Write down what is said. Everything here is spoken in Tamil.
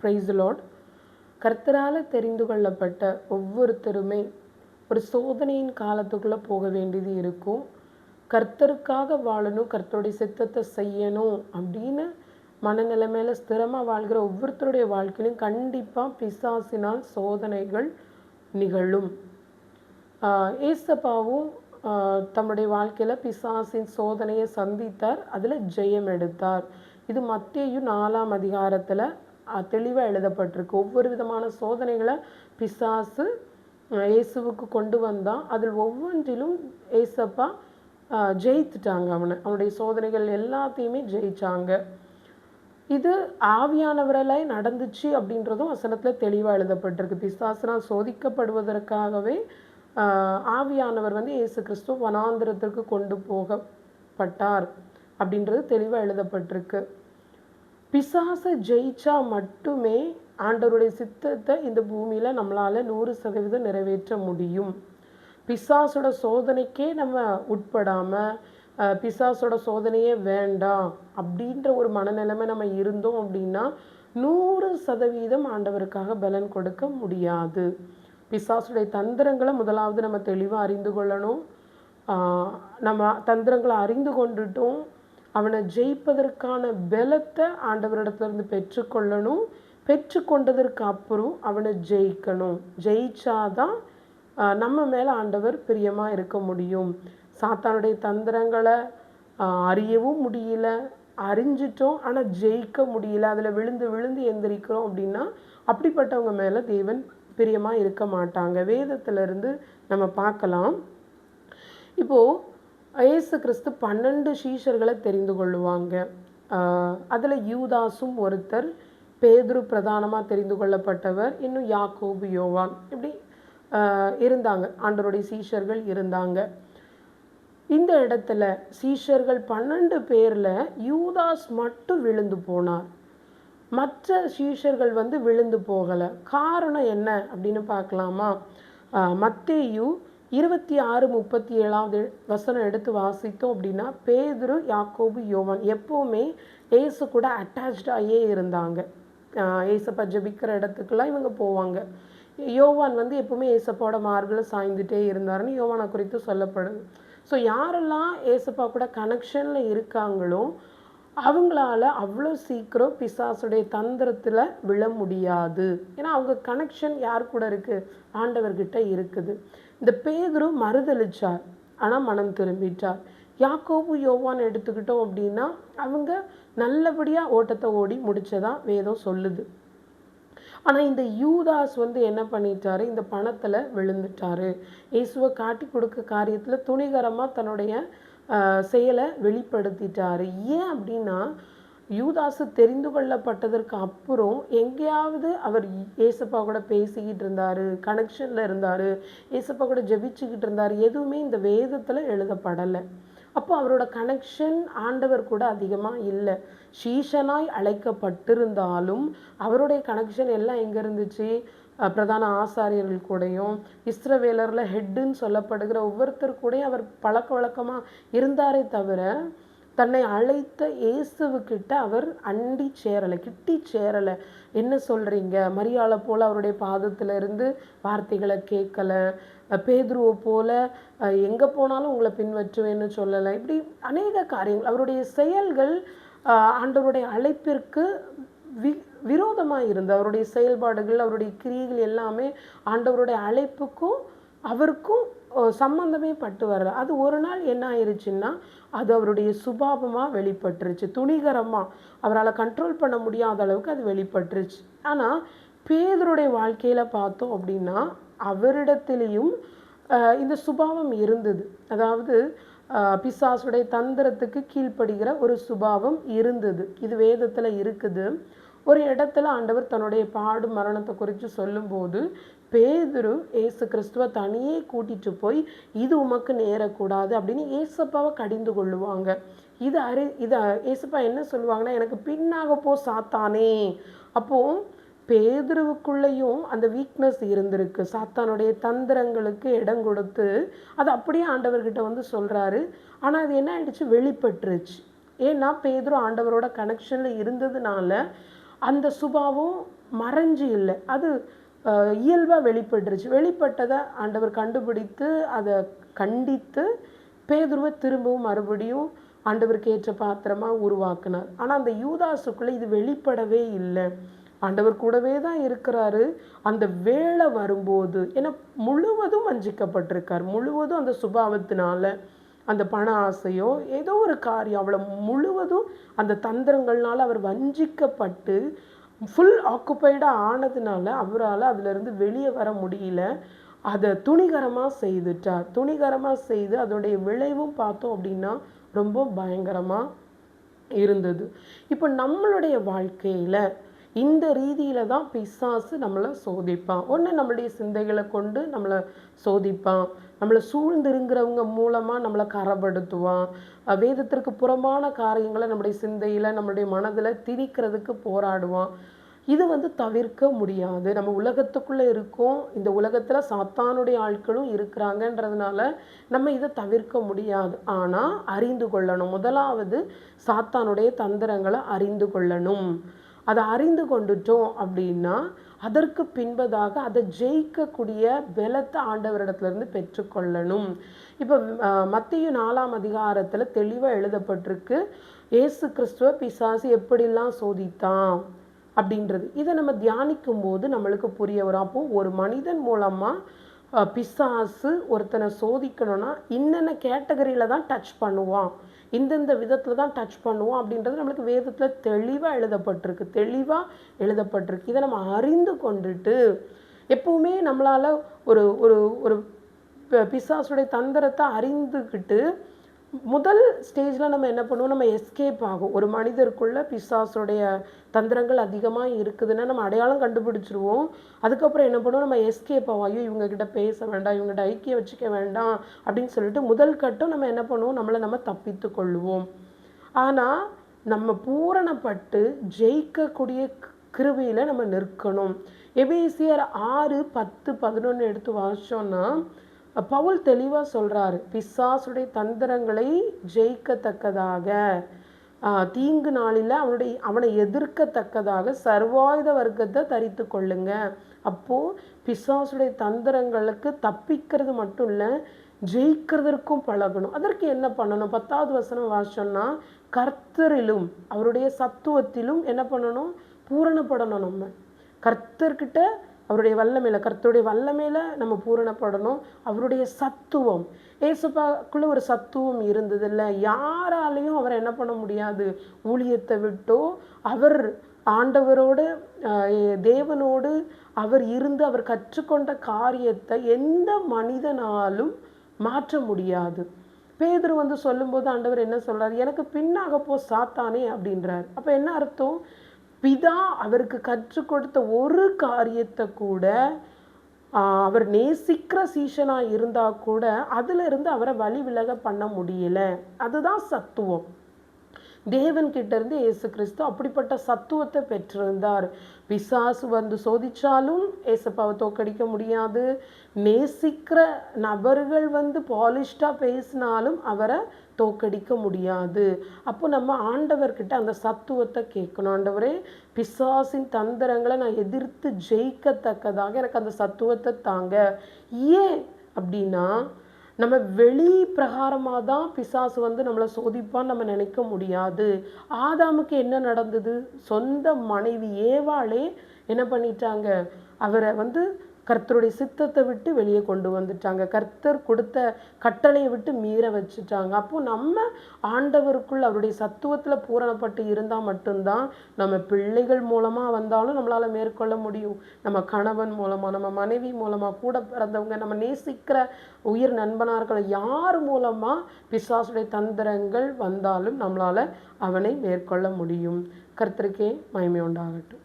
ப்ரைஸ் லார்ட் கர்த்தரால் தெரிந்து கொள்ளப்பட்ட ஒவ்வொருத்தருமே ஒரு சோதனையின் காலத்துக்குள்ளே போக வேண்டியது இருக்கும். கர்த்தருக்காக வாழணும் கர்த்தருடைய சித்தத்தை செய்யணும் அப்படின்னு மனநிலைமையில் ஸ்திரமாக வாழ்கிற ஒவ்வொருத்தருடைய வாழ்க்கையிலும் கண்டிப்பாக பிசாசினால் சோதனைகள் நிகழும். ஏசப்பாவும் தம்முடைய வாழ்க்கையில் பிசாசின் சோதனையை சந்தித்தார். அதில் ஜெயம் எடுத்தார். இது மத்தியும் நாலாம் அதிகாரத்தில் தெளிவாக எழுதப்பட்டிருக்கு. ஒவ்வொரு விதமான சோதனைகளை பிசாசு இயேசுவுக்கு கொண்டு வந்தான். அதில் ஒவ்வொன்றிலும் ஏசப்பா ஜெயித்துட்டாங்க அவனை. அவனுடைய சோதனைகள் எல்லாத்தையுமே ஜெயித்தாங்க இது ஆவியானவரலாய் நடந்துச்சு அப்படின்றதும் வசனத்தில் தெளிவாக எழுதப்பட்டிருக்கு. பிசாசுனால் சோதிக்கப்படுவதற்காகவே ஆவியானவர் வந்து இயேசு கிறிஸ்துவ வனாந்திரத்திற்கு கொண்டு போகப்பட்டார் அப்படின்றது தெளிவாக எழுதப்பட்டிருக்கு. பிசாசை ஜெயிச்சா மட்டுமே ஆண்டவருடைய சித்தத்தை இந்த பூமியில் நம்மளால் நூறு சதவீதம் நிறைவேற்ற முடியும். பிசாசோட சோதனைக்கே நம்ம உட்படாமல் பிசாசோட சோதனையே வேண்டாம் அப்படின்ற ஒரு மனநிலைமை நம்ம இருந்தோம் அப்படின்னா நூறு சதவீதம் ஆண்டவருக்காக பலன் கொடுக்க முடியாது. பிசாசுடைய தந்திரங்களை முதலாவது நம்ம தெளிவாக அறிந்து கொள்ளணும். நம்ம தந்திரங்களை அறிந்து கொண்டுட்டோம் அவனை ஜெயிப்பதற்கான பலத்தை ஆண்டவரிடத்துலேருந்து பெற்றுக்கொள்ளணும் பெற்றுக்கொண்டதற்கு அப்புறம் அவனை ஜெயிக்கணும். ஜெயிச்சாதான் நம்ம மேலே ஆண்டவர் பிரியமாக இருக்க முடியும். சாத்தானுடைய தந்திரங்களை அறியவும் முடியல. அறிஞ்சிட்டோம் ஆனால் ஜெயிக்க முடியல. அதில் விழுந்து விழுந்து எந்திரிக்கிறோம் அப்படின்னா அப்படிப்பட்டவங்க மேலே தேவன் பிரியமாக இருக்க மாட்டாங்க. வேதத்திலிருந்து நம்ம பார்க்கலாம். இப்போது இயேசு கிறிஸ்து பன்னெண்டு சீஷர்களை தெரிந்து கொள்ளுவாங்க. அதில் யூதாசும் ஒருத்தர் பேதுரு பிரதானமாக தெரிந்து கொள்ளப்பட்டவர் இன்னும் யாக்கோபு யோவான் இப்படி இருந்தாங்க. ஆண்டருடைய சீஷர்கள் இருந்தாங்க. இந்த இடத்துல சீஷர்கள் பன்னெண்டு பேரில் யூதாஸ் மட்டும் விழுந்து போனார். மற்ற சீஷர்கள் வந்து விழுந்து போகலை. காரணம் என்ன அப்படின்னு பார்க்கலாமா? மத்தேயு இருபத்தி ஆறு முப்பத்தி ஏழாவது வசனம் எடுத்து வாசித்தோம் அப்படின்னா பேதுரு யாக்கோபு யோவான் எப்போவுமே ஏசு கூட அட்டாச்சாகியே இருந்தாங்க. ஏசப்பா ஜெபிக்கிற இடத்துக்கெல்லாம் இவங்க போவாங்க. யோவான் வந்து எப்பவுமே ஏசப்பாவோட மார்பில் சாய்ந்துட்டே இருந்தாருன்னு யோவானை குறித்து சொல்லப்படுது. ஸோ யாரெல்லாம் ஏசப்பா கூட கனெக்ஷனில் இருக்காங்களோ அவங்களால அவ்வளோ சீக்கிரம் பிசாசுடைய தந்திரத்தில் விழ முடியாது. ஏன்னா அவங்க கனெக்ஷன் யார் கூட இருக்குது ஆண்டவர்கிட்ட இருக்குது. இந்த பேதுரு மறுதளிச்சார் ஆனால் மனம் திரும்பிட்டார். யாக்கோபு யோவான் எடுத்துக்கிட்டோம் அப்படின்னா அவங்க நல்லபடியாக ஓட்டத்தை ஓடி முடிச்சதா வேதம் சொல்லுது. ஆனால் இந்த யூதாஸ் வந்து என்ன பண்ணிட்டாரு? இந்த பணத்தில் விழுந்துட்டாரு. இயேசுவை காட்டி கொடுக்க காரியத்தில் துணிகரமாக தன்னுடைய செயலை வெளிப்படுத்திட்டாரு. ஏன் அப்படின்னா யூதாசு தெரிந்து கொள்ளப்பட்டதற்கு அப்புறம் எங்கேயாவது அவர் ஏசப்பா கூட பேசிக்கிட்டு இருந்தார் கனெக்ஷனில் இருந்தார் ஏசப்பா கூட ஜெபிச்சுக்கிட்டு இருந்தார் எதுவுமே இந்த வேதத்தில் எழுதப்படலை. அப்போ அவரோட கனெக்ஷன் ஆண்டவர் கூட அதிகமாக இல்லை. சீஷனாய் அழைக்கப்பட்டிருந்தாலும் அவருடைய கனெக்ஷன் எல்லாம் எங்கே இருந்துச்சு? பிரதான ஆசாரியர்கள் கூடயும் இஸ்ரவேலரில் ஹெட்டுன்னு சொல்லப்படுகிற ஒவ்வொருத்தர் கூடயும் அவர் பழக்க வழக்கமாக இருந்தாரே தவிர தன்னை அழைத்த இயேசுவுக்கிட்ட அவர் அண்டி சேரலை கிட்டி சேரலை. என்ன சொல்கிறீங்க மரியாளை போல் அவருடைய பாதத்தில் இருந்து வார்த்தைகளை கேட்கலை. பேதுருவை போல எங்கே போனாலும் உங்களை பின்பற்றுவேன்னு சொல்லலை. இப்படி அநேக காரியங்கள் அவருடைய செயல்கள் ஆண்டவருடைய அழைப்பிற்கு வி விரோதமாக இருந்தது. அவருடைய செயல்பாடுகள் அவருடைய கிரியைகள் எல்லாமே ஆண்டவருடைய அழைப்புக்கும் அவருக்கும் சம்மந்தமே பட்டு வரல. அது ஒரு நாள் என்ன ஆயிருச்சுன்னா அது அவருடைய சுபாவமாக வெளிப்பட்டுருச்சு. துணிகரமாக அவரால் கண்ட்ரோல் பண்ண முடியாத அளவுக்கு அது வெளிப்பட்டுருச்சு. ஆனால் பேதருடைய வாழ்க்கையில் பார்த்தோம் அப்படின்னா அவரிடத்துலேயும் இந்த சுபாவம் இருந்தது. அதாவது பிசாசுடைய தந்திரத்துக்கு கீழ்ப்படுகிற ஒரு சுபாவம் இருந்தது. இது வேதத்தில் இருக்குது. ஒரு இடத்துல ஆண்டவர் தன்னுடைய பாடு மரணத்தை குறித்து சொல்லும்போது பேதுரு ஏசு கிறிஸ்துவ தனியே கூட்டிட்டு போய் இது உமக்கு நேரக்கூடாது அப்படின்னு ஏசப்பாவை கடிந்து கொள்ளுவாங்க. இது அறி இதை ஏசப்பா என்ன சொல்லுவாங்கன்னா எனக்கு பின்னாக போ சாத்தானே. அப்போ பேதுருவுக்குள்ளேயும் அந்த வீக்னஸ் இருந்திருக்கு. சாத்தானுடைய தந்திரங்களுக்கு இடம் கொடுத்து அது அப்படியே ஆண்டவர்கிட்ட வந்து சொல்கிறாரு ஆனால் அது என்ன ஆயிடுச்சு? வெளிப்பட்டுருச்சு. ஏன்னா பேதுரு ஆண்டவரோட கனெக்ஷனில் இருந்ததுனால அந்த சுபாவம் மறைஞ்சு இல்லை. அது இயல்பாக வெளிப்பட்டுருச்சு. வெளிப்பட்டதை ஆண்டவர் கண்டுபிடித்து அதை கண்டித்து பேதுருவை திரும்பவும் மறுபடியும் ஆண்டவருக்கு ஏற்ற பாத்திரமாக உருவாக்குனார். ஆனால் அந்த யூதாசுக்குள்ளே இது வெளிப்படவே இல்லை. ஆண்டவர் கூடவே தான் இருக்கிறாரு. அந்த வேலை வரும்போது ஏன்னா முழுவதும் வஞ்சிக்கப்பட்டிருக்கார். முழுவதும் அந்த சுபாவத்தினால அந்த பண ஆசையோ ஏதோ ஒரு காரியம் அவளை முழுவதும் அந்த தந்திரங்கள்னால அவர் வஞ்சிக்கப்பட்டு ஃபுல் ஆக்குப்பைடாக ஆனதுனால அவரால் அதிலிருந்து வெளியே வர முடியல. அதை துணிகரமாக செய்துட்டார் துணிகரமாக செய்து அதோடைய விளைவும் பார்த்தோம் அப்படின்னா ரொம்ப பயங்கரமாக இருந்தது. இப்போ நம்மளுடைய வாழ்க்கையில் இந்த ரீதியில் தான் பிசாசு நம்மளை சோதிப்பான். ஒன்று நம்மளுடைய சிந்தைகளை கொண்டு நம்மளை சோதிப்பான். நம்மளை சூழ்ந்திருங்கிறவங்க மூலமாக நம்மளை கரப்படுத்துவான். வேதத்திற்கு புறமான காரியங்களை நம்முடைய சிந்தையில் நம்மளுடைய மனதில் திணிக்கிறதுக்கு போராடுவான். இது வந்து தவிர்க்க முடியாது. நம்ம உலகத்துக்குள்ளே இருக்கோம். இந்த உலகத்தில் சாத்தானுடைய ஆட்களும் இருக்கிறாங்கன்றதுனால நம்ம இதை தவிர்க்க முடியாது. ஆனால் அறிந்து கொள்ளணும். முதலாவது சாத்தானுடைய தந்திரங்களை அறிந்து கொள்ளணும். அதை அறிந்து கொண்டுட்டோம் அப்படின்னா அதற்கு பின்பதாக அதை ஜெயிக்கக்கூடிய பலத்தை ஆண்டவரிடத்துலேருந்து பெற்றுக்கொள்ளணும் இப்போ மத்திய நாலாம் அதிகாரத்தில் தெளிவாக எழுதப்பட்டிருக்கு ஏசு கிறிஸ்துவ பிசாசு எப்படிலாம் சோதித்தான்? அப்படின்றது. இதை நம்ம தியானிக்கும் போது நம்மளுக்கு புரிய வரும். அப்போ ஒரு மனிதன் மூலமாக பிசாசு ஒருத்தனை சோதிக்கணும்னா இன்னென்ன கேட்டகரியில் தான் டச் பண்ணுவான்? இந்தந்த விதத்தில் தான் டச் பண்ணுவோம் அப்படின்றது நம்மளுக்கு வேதத்தில் தெளிவாக எழுதப்பட்டிருக்கு. தெளிவாக எழுதப்பட்டிருக்கு. இதை நம்ம அறிந்து கொண்டுட்டு எப்போவுமே நம்மளால் ஒரு ஒரு ஒரு பிசாசுடைய தந்திரத்தை அறிந்துக்கிட்டு முதல் ஸ்டேஜில் நம்ம என்ன பண்ணுவோம்? நம்ம எஸ்கேப் ஆகும். ஒரு மனிதருக்குள்ள பிசாசுடைய தந்திரங்கள் அதிகமாக இருக்குதுன்னா நம்ம அடையாளம் கண்டுபிடிச்சிருவோம். அதுக்கப்புறம் என்ன பண்ணுவோம்? நம்ம எஸ்கேப் ஆகும். ஐயோ இவங்கக்கிட்ட பேச வேண்டாம். இவங்ககிட்ட ஐக்கியம் வச்சுக்க வேண்டாம். அப்படின்னு சொல்லிட்டு முதல் கட்டம் நம்ம என்ன பண்ணுவோம்? நம்மளை நம்ம தப்பித்து கொள்ளுவோம் ஆனால் நம்ம பூரணப்பட்டு ஜெயிக்கக்கூடிய கிருவியில் நம்ம நிற்கணும். எபேசியர் ஆறு பத்து பதினொன்று எடுத்து வாசிச்சோன்னா பவுல் தெளிவாக சொல்கிறாரு பிசாசுடைய தந்திரங்களை ஜெயிக்கத்தக்கதாக. தீங்கு நாளில் அவனுடைய அவனை எதிர்க்கத்தக்கதாக சர்வாயுத வர்க்கத்தை தரித்து கொள்ளுங்க. அப்போது பிசாசுடைய தந்திரங்களுக்கு தப்பிக்கிறது மட்டும் இல்லை ஜெயிக்கிறதற்கும் பழகணும். அதற்கு என்ன பண்ணணும்? பத்தாவது வசனம் வாசம்னா கர்த்தரிலும் அவருடைய சத்துவத்திலும் என்ன பண்ணணும்? பூரணப்படணும் நம்ம. கர்த்தர்கிட்ட அவருடைய வல்லமையில் கர்த்தருடைய வல்லமையில் நம்ம பூரணப்படணும். அவருடைய சத்துவம். ஏசுப்பாக்குள்ளே ஒரு சத்துவம் இருந்தது இல்லை யாராலையும் அவரை என்ன பண்ண முடியாது. ஊழியத்தை விட்டோ அவர் ஆண்டவரோடு தேவனோடு அவர் இருந்து அவர் கற்றுக்கொண்ட காரியத்தை எந்த மனிதனாலும் மாற்ற முடியாது. பேதர் வந்து சொல்லும்போது ஆண்டவர் என்ன சொல்கிறார் எனக்கு பின்னாக போ சாத்தானே அப்படின்றார். அப்போ என்ன அர்த்தம்? பிதா அவருக்கு கற்றுக் கொடுத்த ஒரு காரியத்தை கூட அவர் நேசிக்கிற சீஷனாக இருந்தால் கூட அதிலிருந்து அவரை வழி விலக பண்ண முடியல. அதுதான் சத்துவம். தேவன் இருந்து இயேசு கிறிஸ்து அப்படிப்பட்ட சத்துவத்தை பெற்றிருந்தார். பிசாசு வந்து சோதிச்சாலும் ஏசப்பாவை தோக்கடிக்க முடியாது. நேசிக்கிற நபர்கள் வந்து பாலிஷ்டாக பேசினாலும் அவரை தோக்கடிக்க முடியாது. அப்போ நம்ம ஆண்டவர்கிட்ட அந்த சத்துவத்தை கேட்கணும். ஆண்டவரே பிசாசின் தந்திரங்களை நான் எதிர்த்து ஜெயிக்கத்தக்கதாக எனக்கு அந்த சத்துவத்தை தாங்க. ஏன் அப்படின்னா நம்ம வெளி பிரகாரமாக தான் பிசாசு வந்து நம்மளை சோதிப்பான்னு நம்ம நினைக்க முடியாது. ஆதாமுக்கு என்ன நடந்தது? சொந்த மனைவி ஏவாளே என்ன பண்ணிட்டாங்க? அவரை வந்து கர்த்தருடைய சித்தத்தை விட்டு வெளியே கொண்டு வந்துட்டாங்க. கர்த்தர் கொடுத்த கட்டளையை விட்டு மீற வச்சுட்டாங்க. அப்போது நம்ம ஆண்டவருக்குள் அவருடைய சத்துவத்தில் பூரணப்பட்டு இருந்தால் மட்டும்தான் நம்ம பிள்ளைகள் மூலமாக வந்தாலும் நம்மளால் மேற்கொள்ள முடியும். நம்ம கணவன் மூலமாக நம்ம மனைவி மூலமாக கூட பிறந்தவங்க நம்ம நேசிக்கிற உயிர் நண்பனார்கள் யார் மூலமாக பிசாசுடைய தந்திரங்கள் வந்தாலும் நம்மளால் அவனை மேற்கொள்ள முடியும். கர்த்தருக்கே மகிமை உண்டாகட்டும்.